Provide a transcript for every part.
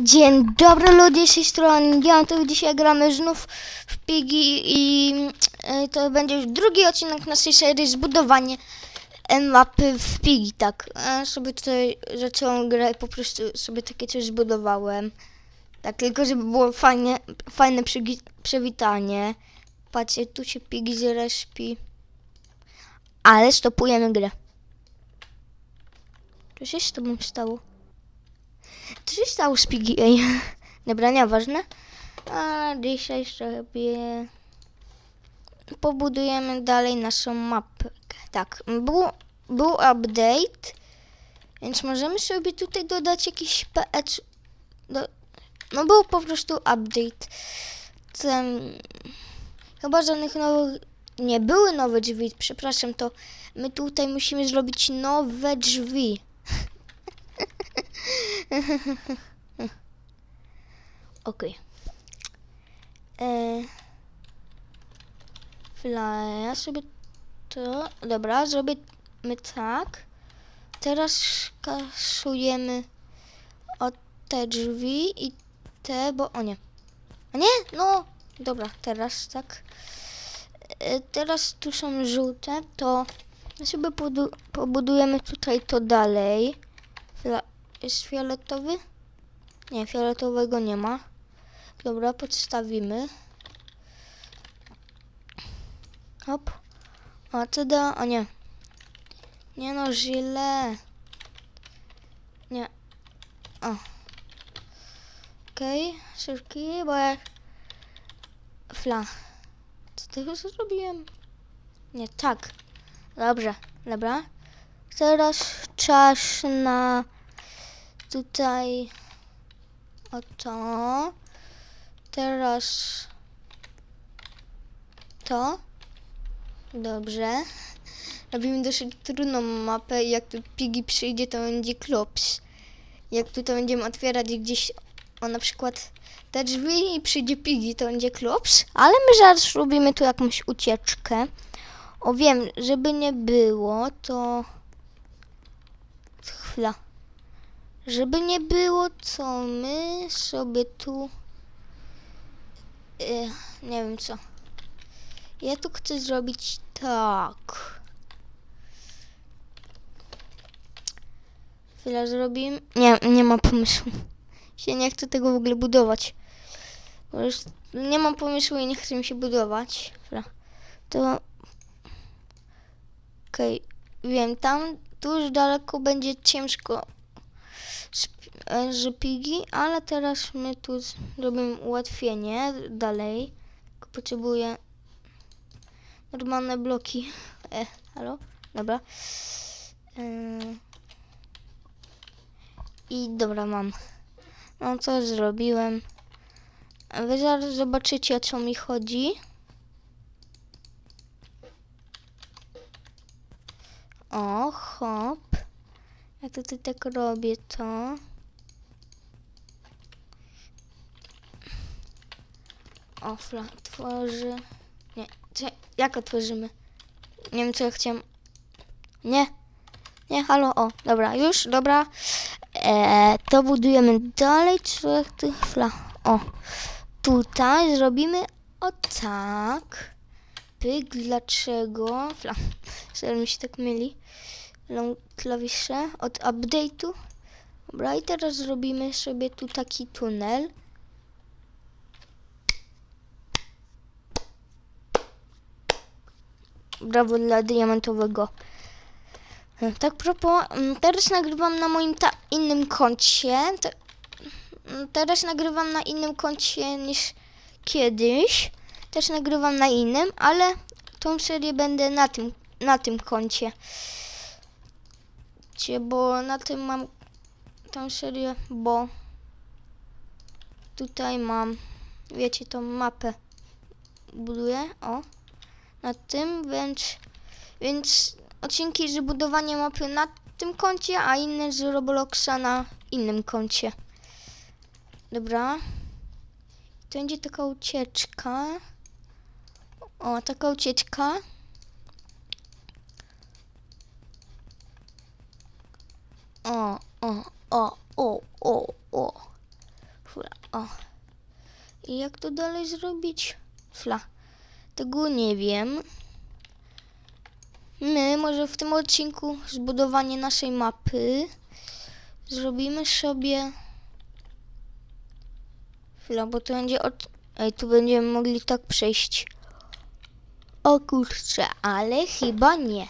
Dzień dobry ludzie z tej strony, ja to dzisiaj gramy znów w Pigi i e, to będzie już drugi odcinek naszej serii zbudowanie e, mapy w Pigi, tak. Ja sobie tutaj zacząłem grę i po prostu sobie takie coś zbudowałem. Tak, tylko żeby było fajnie, fajne przywitanie. Patrzcie, tu się Pigi zrespi. Ale stopujemy grę. Co się z tobą stało? Co się stało z Piggy? Ej, dobra, nieważne. A dzisiaj sobie pobudujemy dalej naszą mapę. Tak, był, był update, więc możemy sobie tutaj dodać jakiś PS. Do, no był po prostu update. Ten, chyba żadnych nowych, nie były nowe drzwi, przepraszam, to my tutaj musimy zrobić nowe drzwi. Okej. Okay. Ja sobie to. Dobra, zrobimy tak. Teraz kasujemy o te drzwi i te, bo o nie. A nie? No, dobra, teraz tak. E, Teraz tu są żółte, to sobie pobudujemy tutaj to dalej. Jest fioletowy? Nie, fioletowego nie ma. Dobra, podstawimy. Hop. O, co da? O nie. Nie no, źle. Nie. O. Okej, okay. szybki, bo jak... Fla. Co tego zrobiłem? Nie, tak. Dobrze, dobra. Teraz czas na tutaj o to. Teraz to. Dobrze. Robimy dosyć trudną mapę jak tu Piggy przyjdzie, to będzie klops. Jak tutaj będziemy otwierać gdzieś, o na przykład te drzwi i przyjdzie Piggy, to będzie klops. Ale my zaraz robimy tu jakąś ucieczkę. O wiem, żeby nie było, to... Chwila. Żeby nie było, co my sobie tu. Yy, nie wiem co. Ja tu chcę zrobić tak. Chwila zrobimy. Nie, nie mam pomysłu. Się nie chcę tego w ogóle budować. Bo już nie mam pomysłu i nie chcę mi się budować. To. Okej, wiem, tam tu już daleko będzie ciężko e, że pigi, ale teraz my tu zrobimy ułatwienie dalej. Potrzebuję normalne bloki. E, halo? Dobra. E, I dobra, mam. No co zrobiłem. Wy zaraz zobaczycie o co mi chodzi. O, hop. Jak tutaj tak robię to. O, fla, tworzy. Nie, co, jak otworzymy? Nie wiem, co ja chciałem. Nie. Nie, halo, o, dobra, już, dobra. E, to budujemy dalej, czy ty, fla. O, tutaj zrobimy o tak. Pyk, dlaczego? Fla, mi się tak myli. Long klawisze od update'u. Dobra, i teraz zrobimy sobie tu taki tunel. Brawo dla diamentowego. E, Tak propos, mm, teraz nagrywam na moim innym koncie. Te mm, teraz nagrywam na innym koncie niż kiedyś. Też nagrywam na innym, ale tą serię będę na tym, na tym koncie. Bo na tym mam tą serię, bo tutaj mam, wiecie, tą mapę buduję, o, na tym, więc, więc odcinki z budowania mapy na tym koncie, a inne z Robloxa na innym koncie. Dobra. To będzie taka ucieczka. O, taka ucieczka. O, o, o, o, o, o. Fla. O. I jak to dalej zrobić? Fla. Tego nie wiem. My może w tym odcinku zbudowanie naszej mapy zrobimy sobie chwila, bo to będzie od... Ej, tu będziemy mogli tak przejść. O kurczę, ale chyba nie.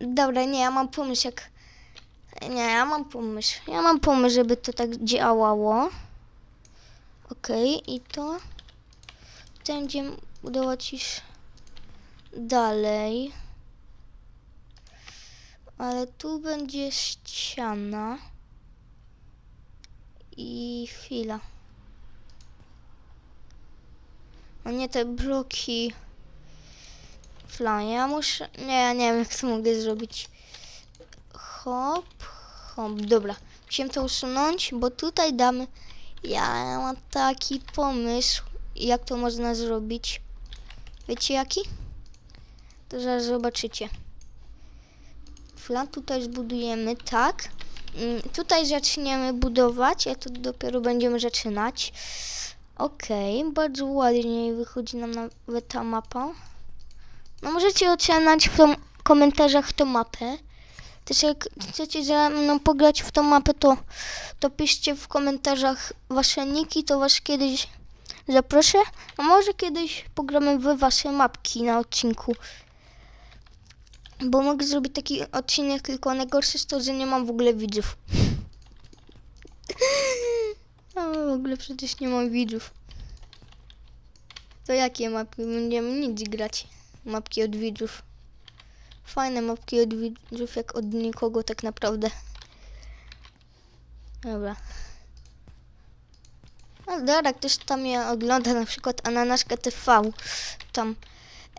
Dobra, nie, ja mam pomysł jak... Nie, ja mam pomysł. Ja mam pomysł, żeby to tak działało. Okej, i to... Będziemy budować już dalej. Ale tu będzie ściana. I chwila. O nie, te bloki. Fla, ja muszę... Nie, ja nie wiem jak to mogę zrobić. Hop, hop, dobra. Musimy to usunąć, bo tutaj damy... Ja mam taki pomysł, jak to można zrobić. Wiecie jaki? To zaraz zobaczycie. Fla tutaj zbudujemy, tak. Mm, Tutaj zaczniemy budować, a to dopiero będziemy zaczynać. Okej, bardzo ładnie wychodzi nam nawet ta mapa. No możecie oceniać w komentarzach tą mapę. Też jak chcecie ze mną pograć w tą mapę, to, to piszcie w komentarzach wasze niki, to was kiedyś zaproszę. A może kiedyś pogramy w wasze mapki na odcinku. Bo mogę zrobić taki odcinek, tylko najgorsze jest to, że nie mam w ogóle widzów. A w ogóle przecież nie mam widzów. To jakie mapki? Będziemy nic grać. Mapki od widzów. Fajne mapki od widzów, jak od nikogo tak naprawdę. Dobra. No dobra, ktoś tam mnie ogląda, na przykład Ananaszka TV. Tam.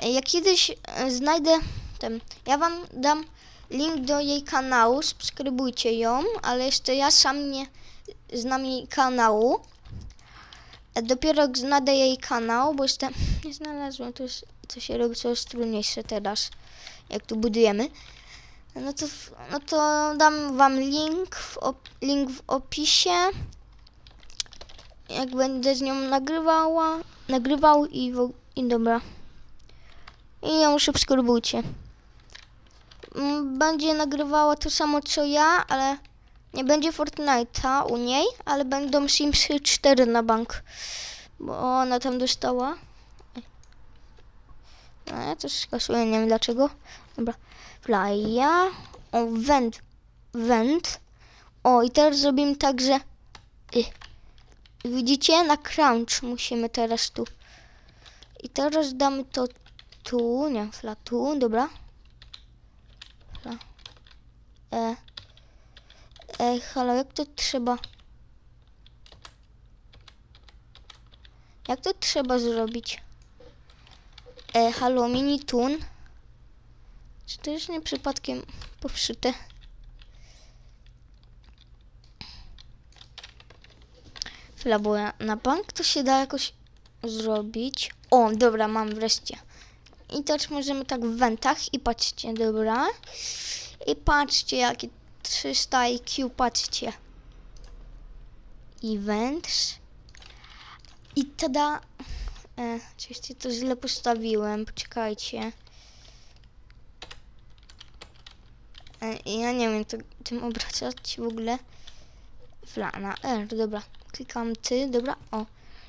Jak kiedyś e, znajdę ten, ja wam dam link do jej kanału, subskrybujcie ją, ale jeszcze ja sam nie znam jej kanału. E, Dopiero znajdę jej kanał, bo jeszcze nie znalazłem, to, jest, to się robi coraz trudniejsze teraz, jak tu budujemy. No to, no to dam wam link w, link w opisie. Jak będę z nią nagrywała, nagrywał i, w, i dobra. I ją subskrybujcie. Mm, Będzie nagrywała to samo co ja, ale nie będzie Fortnite'a u niej, ale będą Simsy 4 na bank. Bo ona tam dostała. No, ja też skasuję, nie wiem dlaczego. Dobra. Flya. O, węd. Węd. O, i teraz zrobimy tak, że... Y. Widzicie? Na crunch musimy teraz tu. I teraz damy to tu, nie, fla tu, dobra. Fla. E. E, halo, jak to trzeba? Jak to trzeba zrobić? E, halo, mini tun. Czy to już nie przypadkiem powszyte? Chwila, bo na bank to się da jakoś zrobić. O, dobra, mam wreszcie. I też możemy tak w wentach i patrzcie, dobra. I patrzcie, jakie 300 IQ, patrzcie. Events. I tada. E, oczywiście to źle postawiłem, poczekajcie. E, ja nie wiem to, tym obracać w ogóle. Fla na R, dobra. Klikam ty, dobra, o.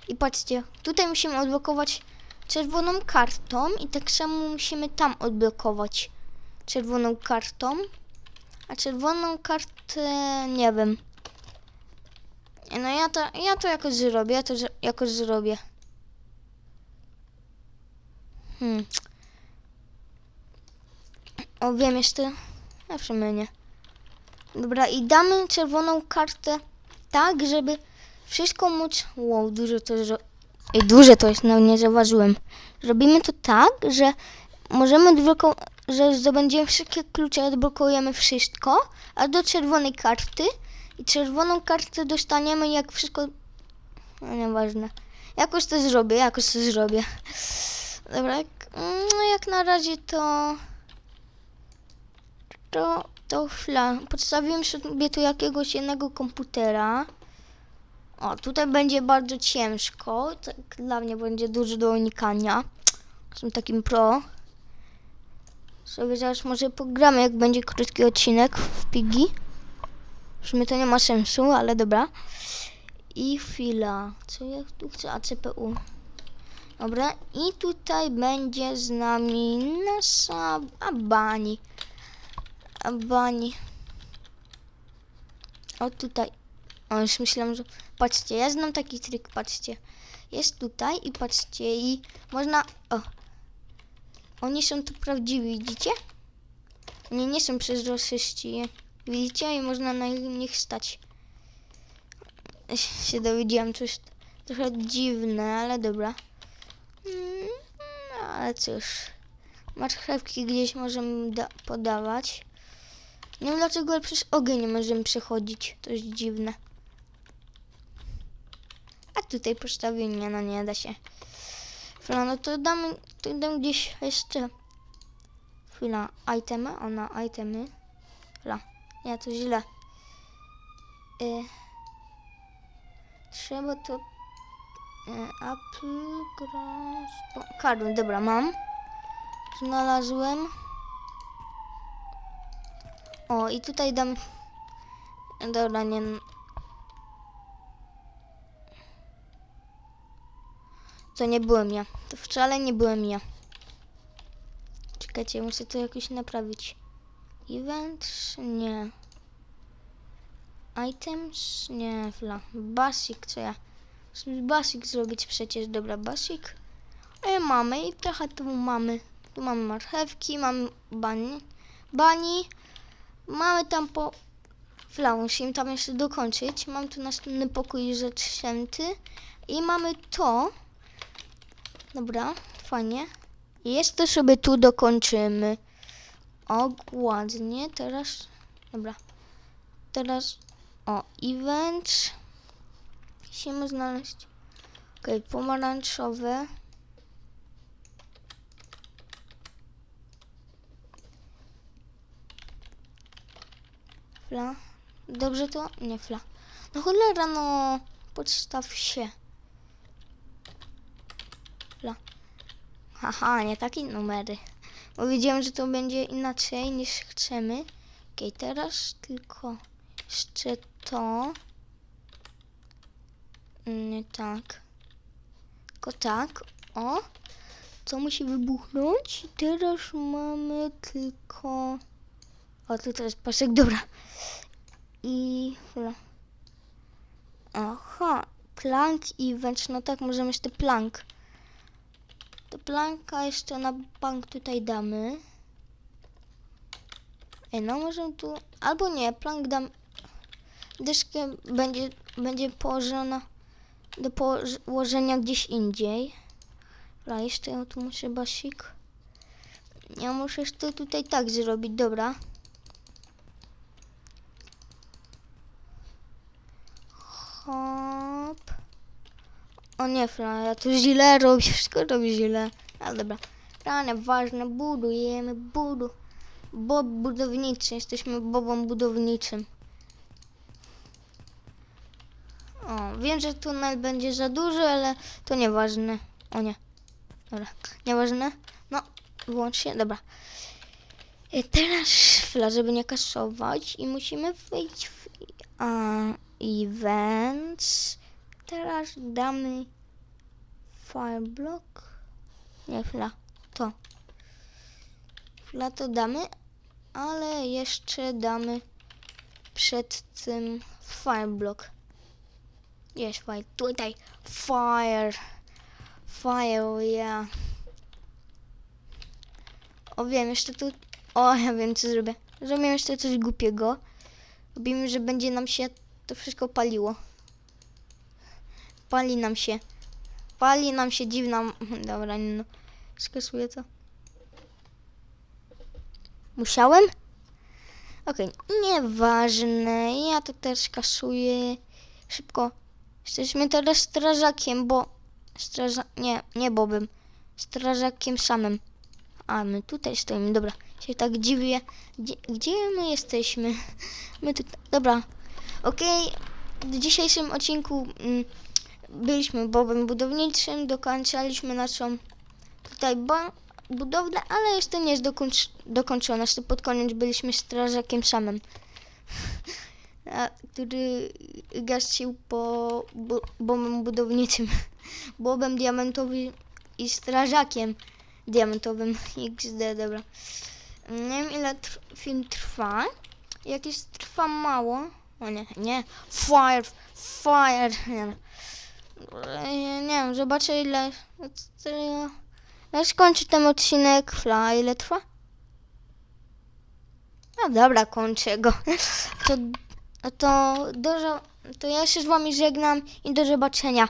I patrzcie, tutaj musimy odblokować czerwoną kartą i tak samo musimy tam odblokować czerwoną kartą. A czerwoną kartę nie wiem. No ja to, ja to jakoś zrobię, ja to jakoś zrobię. Hmm. O, wiem jeszcze. Ja w sumie nie. Dobra, i damy czerwoną kartę tak, żeby wszystko móc... Wow, dużo to... Zro... Ej, duże to jest, no nie zauważyłem. Robimy to tak, że możemy odblokować, że zdobędziemy wszystkie klucze, odblokujemy wszystko, a do czerwonej karty i czerwoną kartę dostaniemy jak wszystko... No nieważne. Jakoś to zrobię, jakoś to zrobię. Dobra, jak, no jak na razie to... To, to chwila. Podstawiłem sobie tu jakiegoś jednego komputera. O, tutaj będzie bardzo ciężko. Tak dla mnie będzie dużo do unikania. Jestem takim pro. Sobie zaraz może pogramy, jak będzie krótki odcinek w Pigi. W sumie to nie ma sensu, ale dobra. I chwila. Co ja tu chcę? A CPU. Dobra. I tutaj będzie z nami nasza Abani. Abani. O tutaj. O, już myślałam, że... Patrzcie, ja znam taki trik, patrzcie. Jest tutaj i patrzcie i można... O. Oni są tu prawdziwi, widzicie? Oni nie są przezroczyści. Widzicie? I można na nich stać. Się dowiedziałam, coś trochę dziwne, ale dobra. Mm, no, ale cóż. Marchewki gdzieś możemy da- podawać. Nie wiem dlaczego, ale przez ogień nie możemy przechodzić. To jest dziwne. A tutaj postawienie, no nie da się. Chwila, no to damy, to dam gdzieś jeszcze. Chwila, itemy, ona, itemy. Chwila, nie, to źle. Y, trzeba to... Y, apple, grass... O, karton, dobra, mam. Znalazłem. O, i tutaj dam... Dobra, nie... To nie byłem ja. To wcale nie byłem ja. Czekajcie, muszę to jakoś naprawić. Events? Nie. Items? Nie, fla. Basic, co ja? Basic zrobić przecież. Dobra, basic. E, mamy i trochę tu mamy. Tu mamy marchewki, mamy bani. Bani. Mamy tam po... Fla, musimy tam jeszcze dokończyć. Mam tu następny pokój zaczęty. I mamy to. Dobra, fajnie. To sobie tu dokończymy. O, ładnie. Teraz, dobra. Teraz, o, event. Musimy znaleźć. Okej, pomarańczowe. Fla. Dobrze to? Nie fla. No cholera, no. Podstaw się. Fla. Haha, nie takie numery. Bo wiedziałem, że to będzie inaczej niż chcemy. Okej, teraz tylko jeszcze to. Nie tak. Tylko tak. O. Co musi wybuchnąć? Teraz mamy tylko... O, tutaj jest pasek, dobra. I... Aha, plank i wręcz, no tak, możemy jeszcze plank. To planka jeszcze na bank tutaj damy. Ej, no możemy tu... Albo nie, plank dam... Dyszkę będzie, będzie położona do położenia gdzieś indziej. Dobra, jeszcze ja tu muszę basik. Ja muszę to tutaj tak zrobić, dobra. Hop. O nie, Fran, ja tu źle robię, wszystko robię źle. Ale dobra. Rane, ważne, budujemy, budu. Bob budowniczy, jesteśmy bobem budowniczym. O, wiem, że tunel będzie za duży, ale to nieważne. O nie. Dobra, nieważne. No, włącz się, dobra. I teraz chwila, żeby nie kasować i musimy wejść w a, events. Teraz damy fireblock. Nie, chwila, to. Chwila to damy, ale jeszcze damy przed tym fireblock. Jest fire, tutaj fire. Fire, ja. O wiem, jeszcze tu... O, ja wiem co zrobię. Zrobię jeszcze coś głupiego. Robimy, że będzie nam się to wszystko paliło. Pali nam się. Pali nam się dziwna... Dobra, no. Skasuję to. Musiałem? Okej, nieważne. Ja to też kasuję. Szybko. Jesteśmy teraz strażakiem, bo... Straża... Nie, nie Bobem. Strażakiem samym. A, my tutaj stoimy, dobra. Się tak dziwię. Gdzie, gdzie my jesteśmy? My tutaj... Dobra. Okej. w dzisiejszym odcinku mm, byliśmy bobem budowniczym, dokończaliśmy naszą tutaj budowlę, ale jeszcze nie jest dokończ- dokończona. Jeszcze pod koniec byliśmy strażakiem samym, który gaścił po bobem budowniczym, bobem diamentowym i strażakiem diamentowym XD, dobra. Nie wiem ile tr- film trwa. Jak już trwa mało. O nie, nie. Fire, fire. Nie. E, nie wiem, zobaczę ile. Ja już kończę ten odcinek. Fla, ile trwa? No dobra, kończę go. To, to, do, to ja się z wami żegnam i do zobaczenia